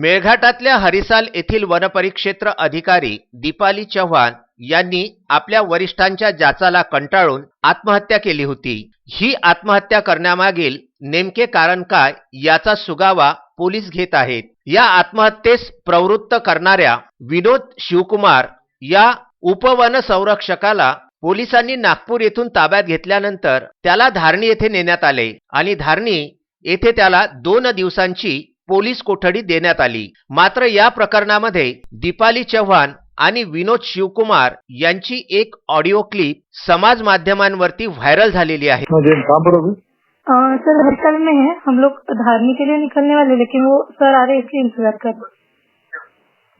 मेळघाटातल्या हरिसाल येथील वनपरिक्षेत्र अधिकारी दीपाली चव्हाण यांनी आपल्या वरिष्ठांच्या जाचाला कंटाळून आत्महत्या केली होती. ही आत्महत्या करण्यामागील नेमके कारण काय याचा सुगावा पोलीस घेत आहेत. या आत्महत्येस प्रवृत्त करणाऱ्या विनोद शिवकुमार या उपवन संरक्षकाला पोलिसांनी नागपूर येथून ताब्यात घेतल्यानंतर त्याला धारणी येथे नेण्यात आले आणि धारणी येथे त्याला दोन दिवसांची पोलीस कोठडी देण्यात आली. मात्र या प्रकरणामध्ये दीपाली चव्हाण आणि विनोद शिवकुमार यांची एक ऑडिओ क्लिप समाज माध्यमांवरती व्हायरल झालेली आहे. हाँ सर हड़ताल में है हम लोग धारनी के लिए निकलने वाले लेकिन वो सर आ रहे इसलिए इंतजार कर।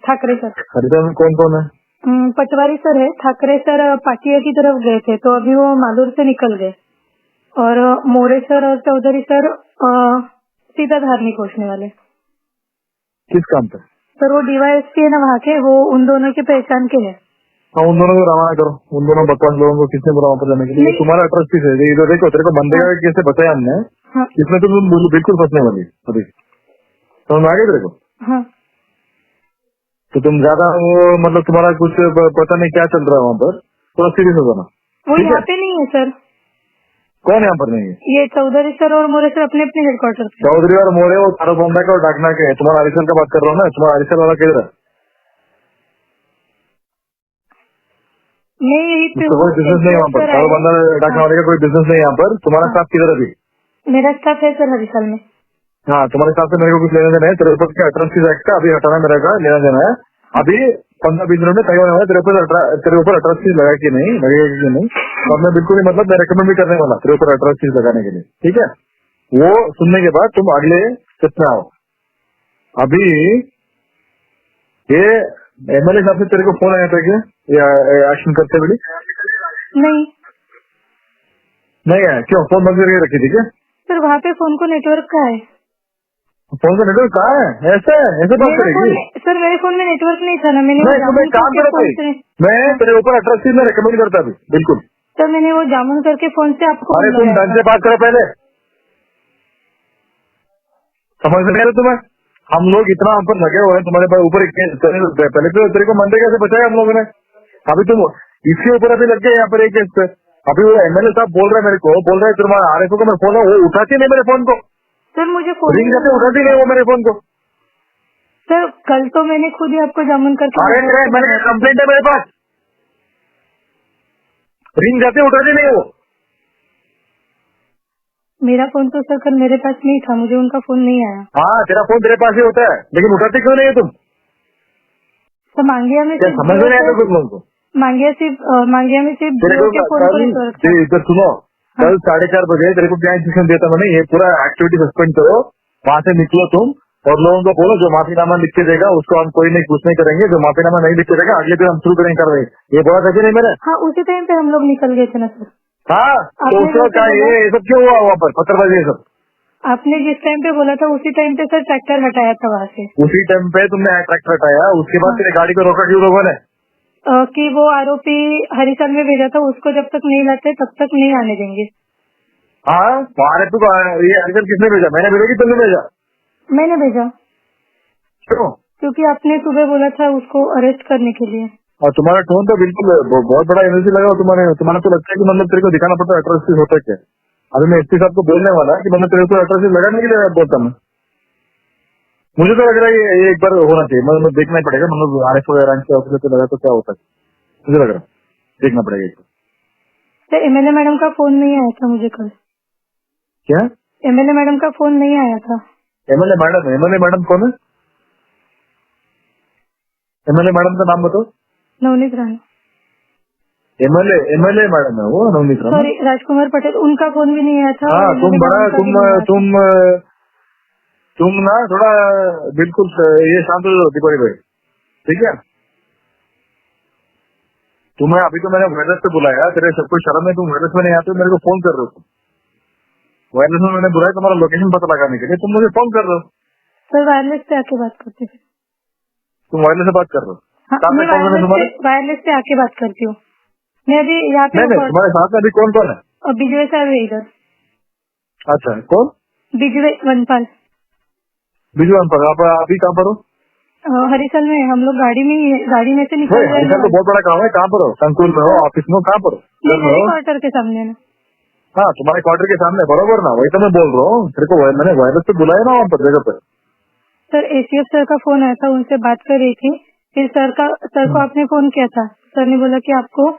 ठाकरे सर। हरिद्वार में कौन कौन है? पटवारी सर है। ठाकरे सर पाटिया की तरफ गए थे तो अभी वो मालूर से निकल गए। और मोरे सर और चौधरी सर सीधा धारनी पहुँचने वाले। किस काम पे? सर वो डीवाईएसपी है ना वहाँ के वो उन दोनों की पहचान के हैं। हाँ उन दोनों को रवाना करो। उन दोनों बकवास लोगों को किसने वहाँ पर जाने के लिए? तुम्हारा एड्रेस किस है। इधर देखो तेरे को बंदे का कैसे बताया हमने? हाँ। इसमें तो तुम बिल्कुल- फंसने वाली अभी। समझ में आ गया तेरे को? हाँ। तो तुम ज़्यादा वो मतलब तुम्हारा कुछ पता नहीं क्या चल रहा है वहाँ पर। थोड़ा सीरियस हो जाना। वो यहाँ पे नहीं है सर। कौन यहाँ पर नहीं? है ये चौधरी सर और मोरे सर अपने अपने हेडक्वार्टर चौधरी और मोरे वो तारा बॉम्बे का और डाकना के तुम्हारा हरिसल का बात कर रहा हूँ ना? तुम्हारा हरिसल वाला किधर है? मैं यही बिज़नेस नहीं है वहाँ पर। सर बंदा डाकना वाले का कोई बिज़नेस नहीं यहाँ पर। तुम्हारा हाँ। स्टाफ किधर अभी? मेरा स्टाफ है सर हरिसाल में। हाँ तुम्हारे साथ से मेरे को कुछ लेना देना है। तेरे ऊपर क्या अट्रॉसिटीज एक्ट का? अभी हटाना मेरे का लेना देना है। अभी पंद्रह बीस मिनट में तय होने वाला तेरे ऊपर तेरे ऊपर अट्रॉसिटीज लगा कि नहीं लगेगा कि नहीं। और मैं बिल्कुल ही मतलब मैं रिकमेंड भी करने वाला तेरे ऊपर अट्रॉसिटीज लगाने के लिए। ठीक है? वो सुनने के बाद तुम अगले स्टेप में आओ। अभी ये एमएलए साहब से तेरे को फ़ोन आया था क्या? एक्शन करते हुए? नहीं। नहीं आया? क्यों? फ़ोन बंद करके रखी थी क्या? सर वहाँ पे फ़ोन को नेटवर्क का है। फ़ोन का नेटवर्क कहाँ है? ऐसे ऐसे बात करेगी। सर मेरे फ़ोन में नेटवर्क नहीं था ना मैंने नहीं एक काम करके करो फ़ोन कोई से मैं तेरे ऊपर अट्रॉसिटी में रिकमेंड करता भी बिल्कुल। सर मैंने वो जामुन करके फ़ोन से आपको अरे तुम ढंग से बात करो पहले। समझ में नहीं आ तुम्हें? हम लोग इतना हम पर लगे हुए हैं तुम्हारे पास ऊपर। पहले तो तेरे को मंडे कैसे बचाया हम लोगों ने? अभी तुम इसके ऊपर अभी लग गए यहाँ पर एक केस पे। अभी वो एमएलए साहब बोल रहे हैं मेरे को बोल रहे हैं तुम्हारा आर को मैं फ़ोन वो उठाती नहीं मेरे फ़ोन को। सर मुझे फ़ोन रिंग जाते उठाती नहीं वो मेरे फ़ोन को। सर कल तो मैंने खुद ही आपको जामुन करके अरे मेरे मेरे कंप्लेंट है मेरे पास। रिंग जाते उठाती नहीं वो मेरा फ़ोन तो सर कल मेरे पास नहीं था मुझे उनका फ़ोन नहीं आया। हाँ तेरा फ़ोन तेरे पास ही होता है लेकिन उठाते क्यों नहीं है तुम? तो मांगिया में क्या समझ में नहीं आता जियो लोगों को? मांगिया सिर्फ़ मांगिया में सिर्फ़ जियो के फ़ोन को इधर सुनो कल साढ़े चार बजे तेरे को क्या इंस्ट्रक्शन था मैंने ये पूरा एक्टिविटी सस्पेंड करो वहाँ से निकलो तुम और लोगों को बोलो जो माफीनामा लिख के देगा उसको हम कोई नहीं कुछ नहीं करेंगे जो माफीनामा नहीं लिख के देगा अगले दिन हम शुरू करेंगे कर रहे ये बोला था कि नहीं मैंने? हाँ उसी टाइम पे हम लोग निकल गए थे ना सर। हाँ तो उसका क्या ये सब क्यों हुआ वहाँ पर? पत्थरबाजी ये सब? आपने जिस टाइम पे बोला था उसी टाइम पे सर ट्रैक्टर हटाया था वहाँ से। उसी टाइम पे तुमने ट्रैक्टर हटाया उसके बाद हाँ। तेरे गाड़ी को रोका क्यों लोगों ने? कि वो आरोपी हरिसाल में भेजा था उसको जब तक नहीं लाते तब तक नहीं आने देंगे। हाँ तू ये आर्टिकल किसने भेजा? मैंने भेजा कि तुमने भेजा। मैंने भेजा। क्यों? क्योंकि आपने सुबह बोला था उसको अरेस्ट करने के लिए। और तुम्हारा टोन तो बिल्कुल बहुत बड़ा एनर्जी लगा तुम्हारे तुम्हारा तो लगता है कि मतलब तेरे को दिखाना पड़ता है अट्रॉसिटीज होता क्या अभी मैं एसपी साहब को बोलने वाला कि मतलब तेरे को अट्रॉसिटीज लगाने के लिए बोलता मैं मुझे तो लग रहा है ये एक बार होना चाहिए। मतलब देखना पड़ेगा मतलब आर एफ़ वगैरह के ऑफिसर को लगा तो क्या होता है। मुझे लग रहा है। देखना पड़ेगा एक एमएलए मैडम का फ़ोन नहीं आया था मुझे कल। क्या? एमएलए मैडम का फ़ोन नहीं आया था। एमएलए मैडम एमएलए मैडम कौन है? एमएलए मैडम का नाम बताओ। Navneet Rana. MLA MLA madam है वो नवनीत राणा। सॉरी राजकुमार पटेल उनका फ़ोन भी नहीं आया था हाँ तुम बड़ा तुम। तुम तुम ना थोड़ा बिल्कुल ये शांत हो जाओ दीपाली भाई। ठीक है? तुम्हें अभी तो मैंने वायरस से बुलाया तेरे सब कुछ शर्म है तुम वायरस में नहीं आते मेरे को फ़ोन कर रहे हो तुम। वायरस में मैंने बुलाया तुम्हारा लोकेशन पता लगाने के लिए तुम मुझे फ़ोन कर रहे हो। सर वायरलेस पे आके बात करते थे तुम वायरस से बात कर रहे हो। हाँ, है वायरलेस तुम्हारे? पे आके बात करती हूँ। मैं अभी यहाँ पे हूँ, तुम्हारे साथ में अभी कौन कौन है? बिजवे साहब है इधर। अच्छा कौन? बिजवे वनपाल। बिजू पर आप अभी कहाँ पर हो? हरिसल में हम लोग गाड़ी में ही गाड़ी में से निकल रहे हरिसल तो बहुत बड़ा काम है कहाँ पर हो? संकुल में हो ऑफ़िस में हो कहाँ पर हो? हो? क्वार्टर के सामने ना हाँ तुम्हारे क्वार्टर के सामने बरोबर ना? वही तो मैं बोल रहा हूँ। तेरे को मैंने वायरस से बुलाया ना वहाँ पर जगह पर सर एसीएफ सर का फोन आया था उनसे बात कर रही थी। फिर सर का सर। को आपने फोन किया था? सर ने बोला कि आपको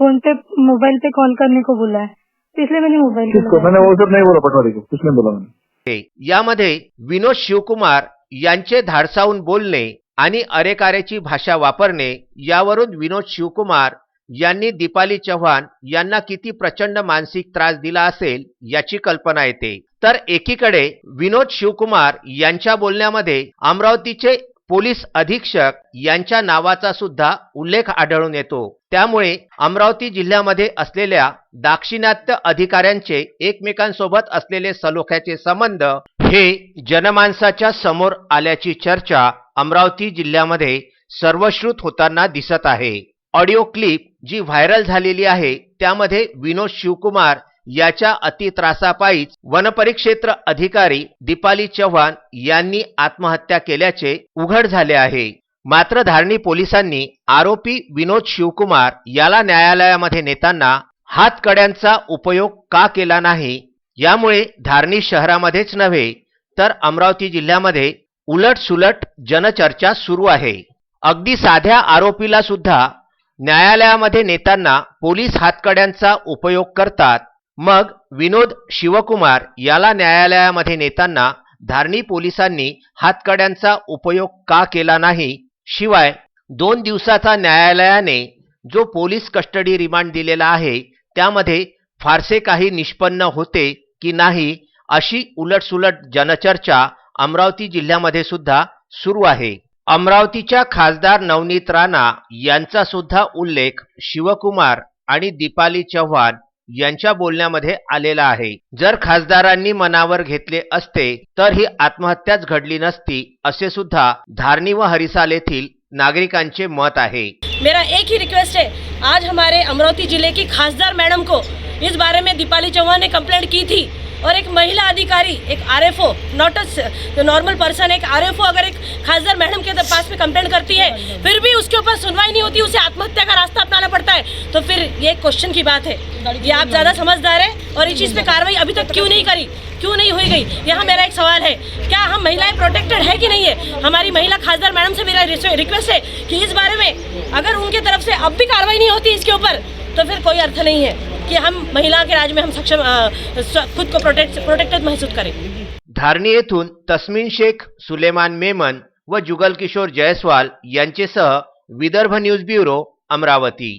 फोन पे मोबाइल पे कॉल करने को बोला है। इसलिए मैंने मोबाइल किसको। मैंने वो सब नहीं बोला पटवारी को। कुछ नहीं बोला मैंने. यामध्ये विनोद शिवकुमार यांचे धाडसावून बोलणे आणि अरेकारेची भाषा वापरणे यावरून विनोद शिवकुमार यांनी दीपाली चव्हाण यांना किती प्रचंड मानसिक त्रास दिला असेल याची कल्पना येते. तर एकीकडे विनोद शिवकुमार यांच्या बोलण्यामध्ये अमरावतीचे पोलीस अधीक्षक यांच्या नावाचा सुद्धा उल्लेख आढळून येतो. त्यामुळे अमरावती जिल्ह्यामध्ये असलेल्या दाक्षिणात्य अधिकाऱ्यांचे एकमेकांसोबत असलेले सलोख्याचे संबंध हे जनमानसाच्या समोर आल्याची चर्चा अमरावती जिल्ह्यामध्ये सर्वश्रुत होताना दिसत आहे. ऑडिओ क्लिप जी व्हायरल झालेली आहे त्यामध्ये विनोद शिवकुमार याच्या अतित्रासापायीच वनपरिक्षेत्र अधिकारी दीपाली चव्हाण यांनी आत्महत्या केल्याचे उघड झाले आहे. मात्र धारणी पोलिसांनी आरोपी विनोद शिवकुमार याला न्यायालयामध्ये नेताना हातकड्यांचा उपयोग का केला नाही यामुळे धारणी शहरामध्येच नव्हे तर अमरावती जिल्ह्यामध्ये उलट जनचर्चा सुरू आहे. अगदी साध्या आरोपीला सुद्धा न्यायालयामध्ये नेताना पोलीस हातकड्यांचा उपयोग करतात. मग विनोद शिवकुमार याला न्यायालयामध्ये नेताना धारणी पोलिसांनी हातकड्यांचा उपयोग का केला नाही? शिवाय दोन दिवसाचा न्यायालयाने जो पोलीस कस्टडी रिमांड दिलेला आहे त्यामध्ये फारसे काही निष्पन्न होते की नाही अशी उलटसुलट जनचर्चा अमरावती जिल्ह्यामध्ये सुद्धा सुरू आहे. अमरावतीच्या खासदार नवनीत राणा यांचा सुद्धा उल्लेख शिवकुमार आणि दीपाली चव्हाण यांच्या बोलण्यामध्ये आलेला आहे. जर खासदारांनी मनावर घेतले असते तर ही आत्महत्याच घडली नसती असे सुद्धा धारणी व हरिसाल येथील नागरिकांचे मत आहे. मेरा एक ही रिक्वेस्ट है आज हमारे अमरावती जिले की खासदार मैडम को इस बारे में दीपाली चौहान ने कंप्लेंट की थी। और एक महिला अधिकारी, एक RFO not a normal person एक आरएफओ अगर एक खासदार मैडम के पास में कंप्लेंट करती है, फिर भी उसके ऊपर सुनवाई नहीं होती, उसे आत्महत्या का रास्ता अपनाना पड़ता है। तो फिर ये क्वेश्चन की बात है। ये आप ज़्यादा समझदार है और इस चीज़ पे कार्रवाई अभी तक क्यों नहीं करी? क्यों नहीं हुई गई? यहाँ मेरा एक सवाल है, क्या हम महिलाएँ प्रोटेक्टेड है कि नहीं है? हमारी महिला खासदार मैडम से मेरा रिक्वेस्ट है कि इस बारे में अगर उनके तरफ़ से अब भी कार्रवाई नहीं होती इसके ऊपर तो फिर कोई अर्थ नहीं है। कि हम महिला के राज में हम सक्षम खुद को प्रोटेक्ट प्रोटेक्टेड महसूस करें। धारणी येथून तस्मिन शेख सुलेमान मेमन व जुगल किशोर जयस्वाल यांचेसह विदर्भ न्यूज़ ब्युरो अमरावती।